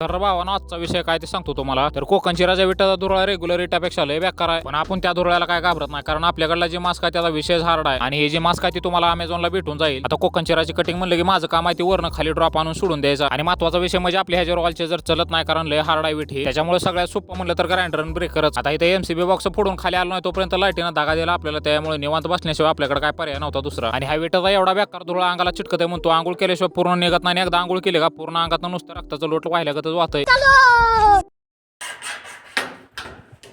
तर भावानं आजचा विषय काय ते सांगतो तुम्हाला. तर कोकणची राजा विटाचा धुरळा रेग्युलर इटापेक्षा लय बेकार आहे. पण आपण त्या धुरळ्याला काय घाबरत नाही कारण आपल्याकडला जे मास्क आहे त्याचा विषय हार्ड आहे. आणि हे जे मास्क आहे ते तुम्हाला अमेझॉनला भेटून जाईल. आता कोकणची राजी कटिंग म्हणलं की माझं काम आहे ते वरनं खाली ड्रॉप आणून सोडून द्यायचं. आणि महत्त्वाचा विषय म्हणजे आपल्या ह्याच्या रॉलचे जर चलत नाही कारण लय हार्ड आहे विट हे. त्याच्यामुळे सगळ्यात सोपं म्हणलं तर ग्राइंडर ब्रेकरच आता इथे एमसीबी बॉक्स फोडून खाली आलो नाही तोपर्यंत लाईटीनं धागा दिला आपल्याला. त्यामुळे निवांत बसण्याशिवाय आपल्याकडे काय पर्याय नव्हता दुसरा. आणि हा विटाचा एवढा बेकार धुळा अंगाला चिटकत आहे म्हणतो आंघोळ केल्याशिवाय पूर्ण निघत नाही. एकदा आंघोळ केले का पूर्ण अंगात नुसतं रक्ताचं लोट व्हायला वाहिल्यागतच वाहतंय.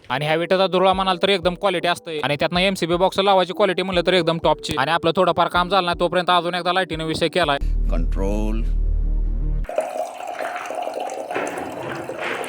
आणि ह्या विटाचा दुरळा म्हणाल तर एकदम क्वालिटी असते आणि त्यातनं एमसीबी बॉक्स लावायची क्वालिटी म्हणलं तर एकदम टॉपची आणि आपलं थोडंफार काम झालं नाही तोपर्यंत अजून एकदा लाईटीने विषय केलाय. कंट्रोल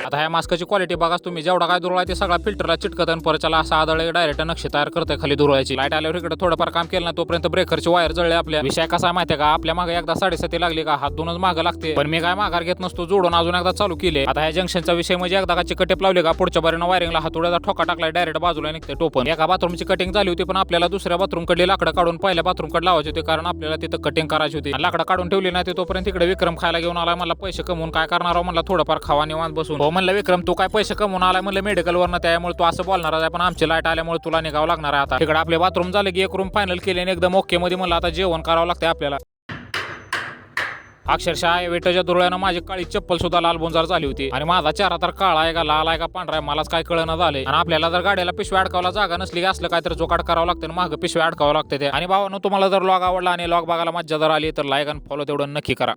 आता ह्या मास्कची क्वालिटी बघा तुम्ही. जेवढा काय दुरळा ते सगळा फिल्टरला चिटकत आणि परच्याला असा आदळ डायरेक्ट नक्षी तयार करते खाली दुरळाची लाइट आल्यावर इकडे थोडंफार काम केलं ना तोपर्यंत ब्रेकरची वायर जळले आपल्या. विषय कसा आहे माहितीये का? आपल्या मागे एकदा साडेसाती लागली का? हातूनच मागं लागते. पण मी काय माघार घेत नसतो जोडून अजून एकदा चालू केले. आता ह्या जंक्शनचा विषय म्हणजे एकदा का चिकटेप लावले का पुढच्या बारीनं वायरिंगला हातोड्याचा ठोका टाकला डायरेक्ट बाजूला निघते टोपन एका बाथरूमची कटिंग झाली होती पण आपल्याला दुसऱ्या बाथरूमकडे लाकडं काढून पहिल्या बाथरूमकडे लावायची होती कारण आपल्याला तिथं कटिंग करायची होती. आणि लाकडं काढून ठेवली नाही ते तोपर्यंत इकडे विक्रम खायला घेऊन आला मला पैसे कमवून काय करणार आहो? म्हणला थोडंफार खावा निवांत बसून. हो म्हणलं विक्रम तू काय पैसे कमवून आलाय? म्हणलं मेडिकल त्यामुळे तू असं बोलणार आहे पण आमची लाइट आल्यामुळे तुला निघावं लागणार आहे आता. तिकडे आपले बाथरूम झाले की एक रूम फायनल केले आणि एकदम ओके मध्ये म्हणलं आता जेवण करावं लागतं आपल्याला. अक्षरशः या विटाच्या दुरळ्यानं माझी काळी चप्पल सुद्धा लाल बोंजार झाली होती आणि माझा चेहरा तर काळा आहे का लाल आहे का पांढरा आहे मलाच काय कळणं झाले आणि आपल्याला जर गाड्याला पिशव्या अडकावला जागा नसली की असलं काय तर जोकाट करावं लागतं आणि मागं पिशव्या अडकावं लागते ते. आणि भावानं तुम्हाला जर लॉग आवडला आणि लॉग बघायला मज्जा जर आली तर लाईक आणि फॉलो तेवढं नक्की करा.